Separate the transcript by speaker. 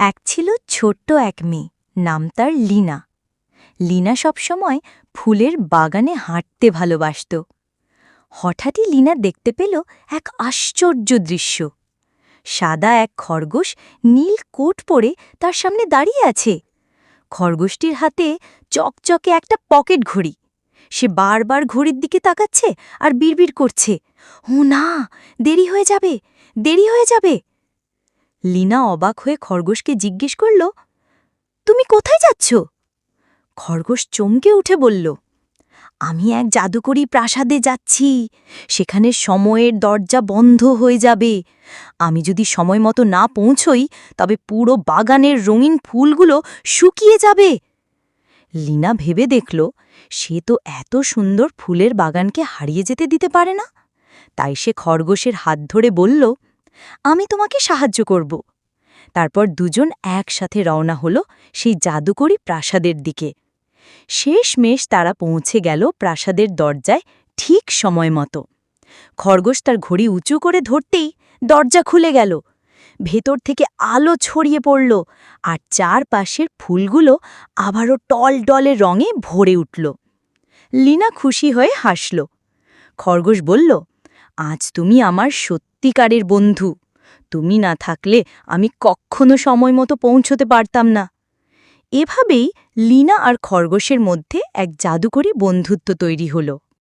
Speaker 1: এক ছিল ছোট্ট এক মেয়ে, নাম তার লীনা। লিনা সবসময় ফুলের বাগানে হাঁটতে ভালোবাসত। হঠাৎই লিনা দেখতে পেল এক আশ্চর্য দৃশ্য। সাদা এক খরগোশ নীল কোট পরে তার সামনে দাঁড়িয়ে আছে। খরগোশটির হাতে চকচকে একটা পকেট ঘড়ি। সে বারবার ঘড়ির দিকে তাকাচ্ছে আর বিড়বিড় করছে। ও না, দেরি হয়ে যাবে, দেরি হয়ে যাবে। লিনা অবাক হয়ে খরগোশকে জিজ্ঞেস করল, তুমি কোথায় যাচ্ছ? খরগোশ চমকে উঠে বলল, আমি এক জাদুকরি প্রাসাদে যাচ্ছি। সেখানে সময়ের দরজা বন্ধ হয়ে যাবে। আমি যদি সময় মতো না পৌঁছই, তবে পুরো বাগানের রঙিন ফুলগুলো শুকিয়ে যাবে। লিনা ভেবে দেখল, সে তো এত সুন্দর ফুলের বাগানকে হারিয়ে যেতে দিতে পারে না। তাই সে খরগোশের হাত ধরে বলল আমি তোমাকে সাহায্য করব। তারপর দুজন একসাথে রওনা হল সেই জাদুকরি প্রাসাদের দিকে। শেষমেশ তারা পৌঁছে গেল প্রাসাদের দরজায় ঠিক সময় মতো। খরগোশ তার ঘড়ি উঁচু করে ধরতেই দরজা খুলে গেল। ভেতর থেকে আলো ছড়িয়ে পড়ল আর চারপাশের ফুলগুলো আবারও টল টলে রঙে ভরে উঠল। লিনা খুশি হয়ে হাসল। খরগোশ বলল আজ তুমি আমার সত্যিকারের বন্ধু। তুমি না থাকলে আমি কখনো সময় মতো পৌঁছতে পারতাম না। এভাবেই লীনা আর খরগোশের মধ্যে এক জাদুকরী বন্ধুত্ব তৈরি হলো।